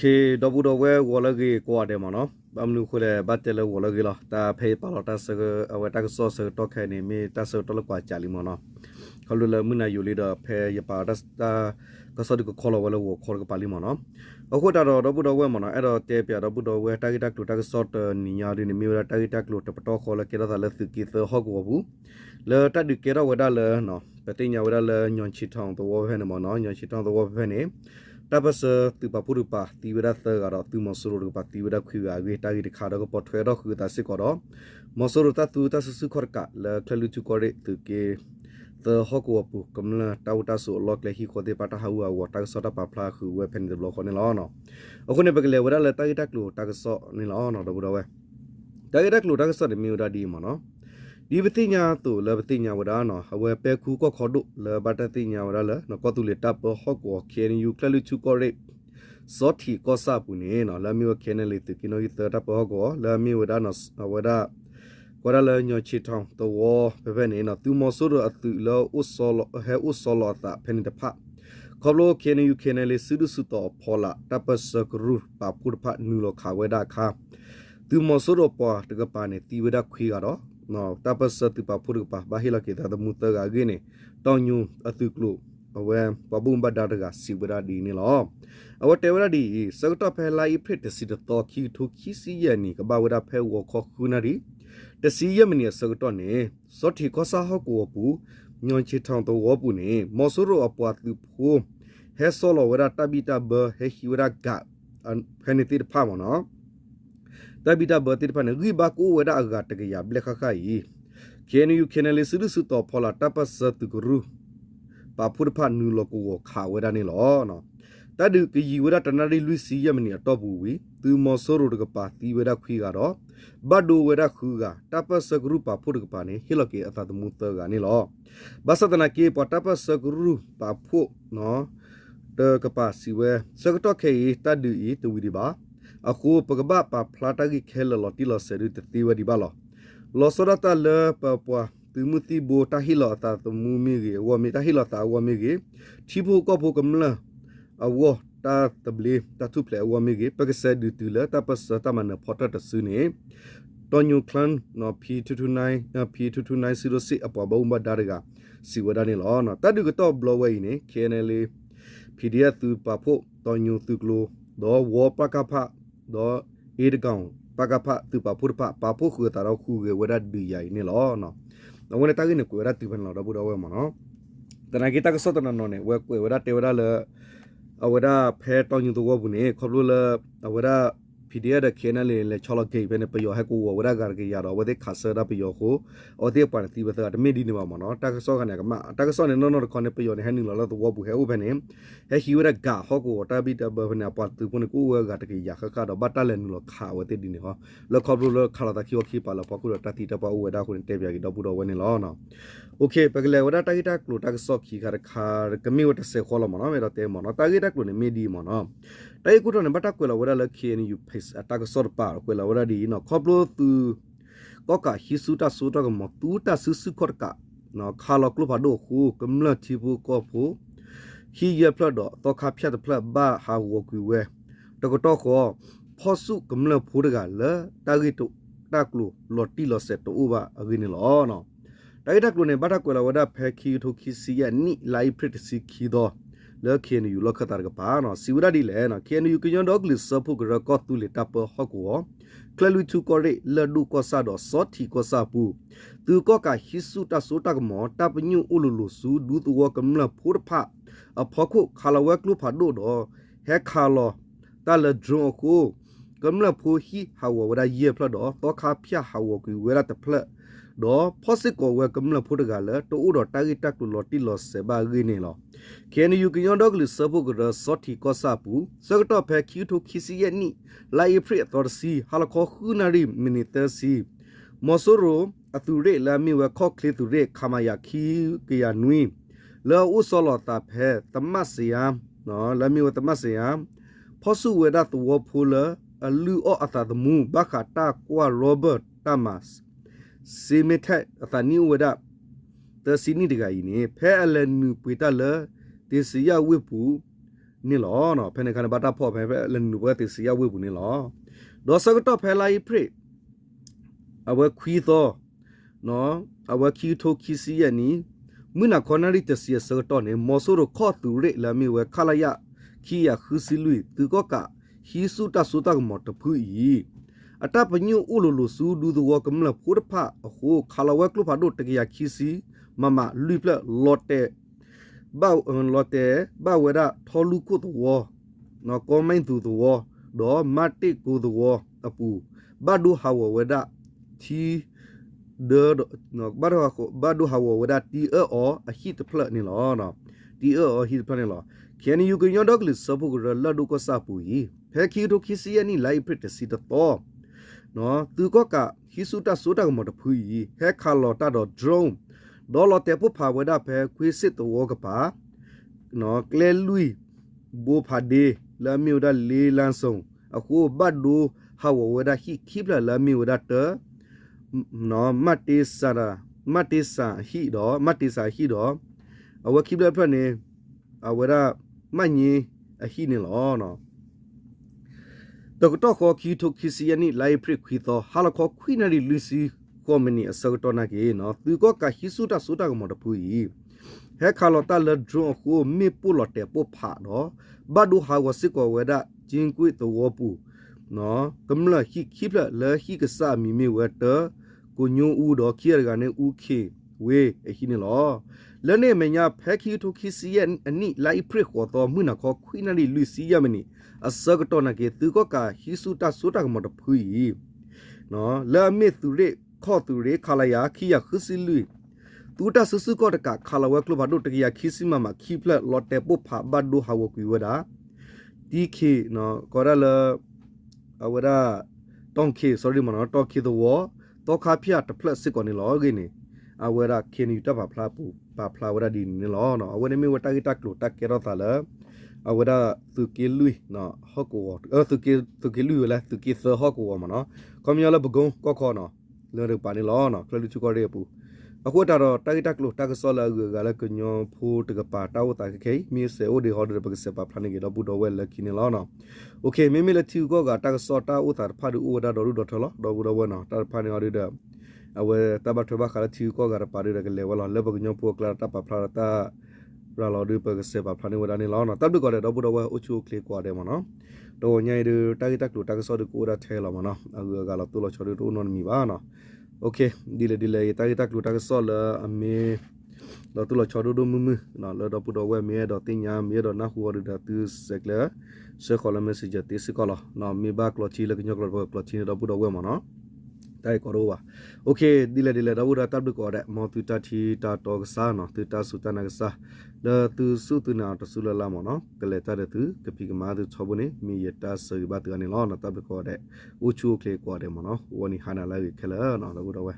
ခေဒဘူဒဝဲဝလဂေကွာတယ်မနော်ဘမ်နုခွလေဘတ်တယ်ဝလဂေလာတာဖေပါလာတာစကအဝတာကဆောစတော့ခဲနေမီတဆတော့လကွာချလီမနော်ခလူလမနာယူလီတော့ဖေရပါဒစတာကဆောဒီကခေါ်လဝလဝခေါ်ကပါလီမနော်အခုတတော့ဒဘူဒဝဲမနော်အဲ့တော့တဲပြဒဘူဒဝဲတာဂီတက်လူတာကဆော့တနီညာဒီနီမီရာတာဂီတက်လူတပတော့ခေါ်လကေရတာလက်စကီသဟော့ကောဘူးလေတတ်ဒီကေရဝဒါလေနော်ပတိညာဝဒါလေညွန်ချီထောင်းတော့ဝဲနေမနော်ညွန်ချီထောင်းတော့ဝဲနေ တပစတူပပူရပါတီဝရသကတော့သူမဆူရပါတီဝရခွေအဝေတာဂီတခါတော့ပေါ်ထွဲတော့ခွေတာစစ်ကတော့မဆူရတတူတဆဆူခရကလကလူချူကိုရတူကေသဟကောပူကမလာတောက်တဆူလောကလေဟီကိုတေပတာဟာဝဝတာဆတာပပလာခုဝဲဖန်ဒီဘလောခေါနေလောနော်အခုနေပကလေဝရလတာဂီတက်လို့တာကဆောနေလောနော်တော့ဘူးတော့ဝဲတာဂီတက်လို့တာကဆောနေမီဒါဒီမနော် ဒီပတိညာတူလပတိညာဝဒါနော်အဝဲပဲခုကောခေါ်ဒုလဘတတိညာဝဒါလနော်ကောတူလေတပ်ဟောကောခေနယူကလလူချူကိုရိဇောတီကောစာပူနေနော်လမီဝခေနလေတကိနိုဤတတပ်ဟောကောလမီဝဒါနော်ဝဒါကောရလညချီထောင်းတဝဘဘနေနော်သူမဆူရအတူလောဥဆောလဟဲဥဆောလတာဖနေတဖခေါလိုခေနယူခေနလေစုဒုစုတောဖောလာတပ်ပစကရူပပုရဖနူလောခဝဒါခါသူမဆူရပွားတကပါနေတီဝဒါခွေကတော့ နော်တပစတိပဖုရပဘာဟီလာကေတာမူတဂါဂိနေတောင်းညူအတုကလုအဝဲပပုန်ဘဒါတကစီဝရာဒီနေလောအဝတဲဝရာဒီစကတဖဲလာဣဖရစ်တစီတတော်ခီထုခီစီယနီကဘာဝရာဖဲဝခခုနာရီတစီယမနီစကတော့နေစော တီကောစာဟကိုပူညွန်ချီထောင်းတော့ဝပူနေမောဆူရောအပွားသူဖိုဟဲဆောလောဝရာတဘီတာဘဟဲဟီဝရာဂါဖဲနေတိဖာမနော်တဘီတာဘတိဖာနေဂိဘာကိုဝရာအဂါတကရဘလက်ခခာယီကေနယူကေနလီစုစုတော့ဖောလာတပစတုဂရုပါဖုရဖာနူလကိုခါဝရာနေလောနော်တဒုကီဝရာတနရီလူစီယမနီတော့ဘူးဝီသူမောဆိုရိုတကပါတီဝရာခွေကတော့ဘတ်ဒိုဝရာခူကတပစဂရုပါဖုရကပါနေဟီလကေအတတမူတကနေလောဘသတနာကေပတပစဂရုပါဖုနော်တကပါစီဝဲစကတော့ခေတဒူဤတူဝီဒီပါ အခုပကပပါဖလာတဂီခဲလလော်တီလော်ဆယ်ရတတီဝဒီပါလောလောစရတာလပပွားသူမတိဘောတာဟီလောတာတမူမီကေဝမီတာဟီလောတာဝမီကေချီဖို့ကောဖို့ကမလာအဝတာတဘလီတာသူပလေဝမီကေပကဆဒူတူလာတာပစတာမနဖော်တာတဆူနေတော်ညူကလန်နော် P229 P22906 အပေါ်ဘုံဘဒါရကစီဝဒနေလောနော်တတ်ဒုကတော့ဘလဝဲနေ KNL PDF သူပဖို့တော်ညူသူကလိုတော့ဝပကဖ တော့အေဒကောင်ပကဖသူပဖုရပပဖို့ခုတာတော့ခုကေဝရဒဒီယိုင်နေလောနော်တော့ဝင်တာကိနေကွေရတူဖန်လောတော့ဘူးတော့ဝဲမနော်တနာကိတကစောတနနော်နေဝဲကွေဝရတေဝရလအဝရဖဲတောင်းညူတော့ဘူးနေခေါပလို့လအဝရ PDF တဲ့ခဲနလေလေချော်လဂိတ်ပဲနဲ့ပယောဟက်ကိုဝရဂါဂေရတော့ဝတဲ့ခါဆရာပယောကိုအတဲ့ပန်တီဘသတမင်ဒီနေမှာမနော်တက်ကဆော့ကနေကမတက်ကဆော့နေနော်နော်ခေါနေပယောနေဟန်နီလောလောသဝဘူးဟဲဥပဲနေဟဲဟီဝရဂါဟောကိုတာဘီတဘဘနာပတ်သူပုန်ကိုဝဂါတကေရခခတော့ဘတ်တလန်လောခါဝတဲ့ဒီနေဟောလောခေါဘလောခါလာတခိဝခိပါလောပကုရတတိတပဝဒါကိုတဲပြကြီးတော့ဘူးတော့ဝနေလောနော်โอเคပကလေဝဒတာဂီတာကလိုတာကဆော့ခီခါခါကမီဝတဆေခေါ်လောမနော်မေတော့တဲမနော်တာဂီတာကလိုနေမီဒီမနော်တဲကုတော့နေဘတ်တကွေလောဝဒလခီနေယူဖေအတာကစောပါကွယ်လာဝရဒီနော်ခေါပလိုသူကောကဟီဆူတာဆူတာကမတူတာဆူဆူခေါကနော်ခါလကလဖာဒိုခုကမလတီဘူကောဖူဟီယဖလဒတော့ခါဖြတ်ဖလဘာဟာဝကွေဝဲတကတော့ခေါ်ဖောဆုကမလဖူဒကလတာဂီတုတာကလူလော်တီလော်ဆက်တူဘာအဂိနေလောနော်တိုက်တက်လူနေဘတာကွယ်လာဝဒဖဲခီထိုခီစီယနိလိုက်ပရစ်စီခီတော့ လဲခေနယူလခတာကပါနော်စီဝရဒီလဲနော်ခေနယူကညွန်ဒေါကလစ်စဖုကရကောတူလီတပ်ပဟကောကလလူချူကိုရေလဒုကောဆာတော့စောတီကောဆာပူသူကောကဟိစုတဆိုတကမောတပ်ညူဥလူလူစုဒူတဝကမလဖုရဖအဖခုခါလဝဲကလူဖာဒိုတော့ဟဲခါလောတလဒရုံကိုကမလဖိုဟီဟာဝဝရယေဖလတော့တော့ခါဖျဟာဝကူဝဲရတဖလက် တော့ဖောစစ်ကိုဝဲကမလဖုတကလတိုးတော့တာဂီတက်လို့တီလောစေဘာဂီနေလောကေနယူကညောဒဂလစဘုကရစောတီကောစာပူစကတော့ဖဲကျူထိုခီစီယနီလိုက်ဖရတော်စီဟာလခေါခုနာရီမီနီတစီမော်ဆိုရိုအသူရေလာမီဝခေါကလီသူရေခမယာခီကယာနွီလောဥဆောလတာဖဲတမတ်စီယမ်နော်လာမီဝတမတ်စီယမ်ဖောဆုဝေဒတ်ဝဖူလာအလူအောအတာတမူဘခတာကွာရောဘတ်တမတ် စီမီထက်အတနီဝဒတစီနီတကကြီးနေဖဲအလနူပွေတလတေစီယဝိပူနီလောနော်ဖဲနေခါဘာတာဖော့ဖဲဖဲလနူဘတိစီယဝေဘူးနီလောဒေါ်စကတော့ဖဲလိုက်ပရိအဝခွီသောနော်အဝခီထိုခီစီယနီမနာခေါနာရီတစီယစတော့နေမော်ဆိုရခော့တူရဲလာမီဝဲခလာယခီယခူစီလူသူကကဟီစုတဆူတကမော်တဖူဤ အတပညုဥလူလူစုဒူဒဝကမလဖုရဖအခုခလာဝဲကလုဖာဒိုတကရခီစီမမလူပလလော့တဲ့ဘောက်အန်လော့တဲ့ဘောက်ဝဲတာထောလူကုတ်ဝနော်ကောမိန်သူတဝဒေါ်မတ်တိကုတဝအပူဘဒူဟာဝဝဲတာတီ de no bado ko bado hawo wada ti e o a hit pla ni lo no ti e o hit pla ni lo ken you kun yodok li sabu ko la do ko sa pu yi phe ki do ki si ni lai prit si to to no tu ko ka hi su ta su ta mo to phu yi he kha lo ta do drone do lo te pu pha wada phe kwi sit to wo ka pa no kle lui bo pha de la mi da le lan song a ko bado hawo wada hi khip la la mi wada ta နော်မတ်တေးစာရာမတ်တေးစာဟီတော့မတ်တေးစာဟီတော့အဝခိဘလဖက်နေအဝရမညင်အဟီနေလောနော် တကတော့ခေါ်ခီထုတ်ခီစီယနီလိုက်ပရခွီတော့ဟာလခေါ်ခွီနရီလူစီကောမနီအစကတော့နာကေနော်သူကကဟီဆူတာဆူတာကမတော့ပူီဟဲခါလတာလဒရွန်ခုမေပူလတဲ့ပိုဖာတော့ဘဒူဟာဝစစ်ကောဝဲဒါဂျင်ကွေတော့ပူနော်ကမလဟီခိပလလဟီကဆာမီမီဝဲတော့ကိုညုံဦးတော့ခီရကနေဦးခေ ဝေအခိနေလောလဲနေမညာဖက်ခီထိုခီစီယအနိလိုက်ပရခေါ်တော့မှုနခေါ်ခွိနရီလူစီယမနီအစကတော့နကေသူကကဟီဆူတာဆူတာကမတဖူီနော်လာမီသူရခေါ်သူရခလာယာခီယခစီလူတူတာဆူဆူကောတကခလာဝဲကလဘဒုတကီယာခီစီမမခီဖလက်လော်တေပုဖာဘတ်ဒူဟာဝကွေဝဒါဒီခေနော်ကောရလာအဝရာတောင်ခေ sorry မနော်တောခေတော့တော့ခါဖျာတဖလက်စစ်ကောနေလောကိနေ အဝရခင်ယူတပါဖလာပူပါဖလာဝရဒီနေလောနော်အဝနေမီဝတကိတကလိုတက်ကေရောတာလာအဝရသူကေလူနော်ဟော့ကိုအဲသူကေသူကေလူလာသူကေသဟော့ကိုမနော်ကွန်မြလာဘဂုံကောခေါ်နော်လောရပါနေလောနော်ဖလူချူကောရဲပူအခုတတော့တိုက်တက်လို့တကဆောလာကကလည်းကညောဖိုးတကပါတောက်တာခေမြေစေအိုဒီဟော်ဒရပကစပါဖလနေကတော့ဘူတော်ဝဲလက်ကိနေလောနော်โอเคမိမိလက်တီကောကတကဆောတာဥတာဖာဒူဥဒါဒေါ်ရူဒေါ်ထလောဒေါ်ဘူတော်ဝဲနော်တာဖာနေအော်ဒီဒအဝဲတ ဘထဘခါတီကောကရပါရီရကလေဝလာလဘကညောပိုကလာတပဖလာတာရလော်ဒီပကစပါဖလနေဝဒါနေလောနော်တပ်ဒူကောဒေါ်ဘူတော်ဝဲအချိုကလီကွာတယ်မနော်တော့ညိုင်ဒတိုက်တက်လို့တကဆောဒကိုဒါထဲလာမနော်အခုကလာတူလောချော်ဒူနော်မီပါနော် okay dile dile ta ta klu ta so la ame lo tu lo chodo do mumu na lo do pu do we me do tinya me do na hu do tu sekle se ko la message ti se ko la na me ba klo chi la kinyo klo klo chi do pu do we ma no ได้ก็รู้ว่าโอเคดีเลยดีเลยเราเราตัดดูก่อนแหละมองตัวตาทีตาตอกซาเนาะตัวตาสุตานักซาเดอตัวสุตัวนาตัวสุลลามเนาะก็เลยตาเดตัวกับพี่กมาตัวชอบนี่มีเยตาสื่อบ้าตัวนี้ล้อเนาะตัดดูก่อนแหละอุชูโอเคก่อนเดี๋ยวเนาะวันนี้ฮานาเลยเคลอเนาะเราเราเว้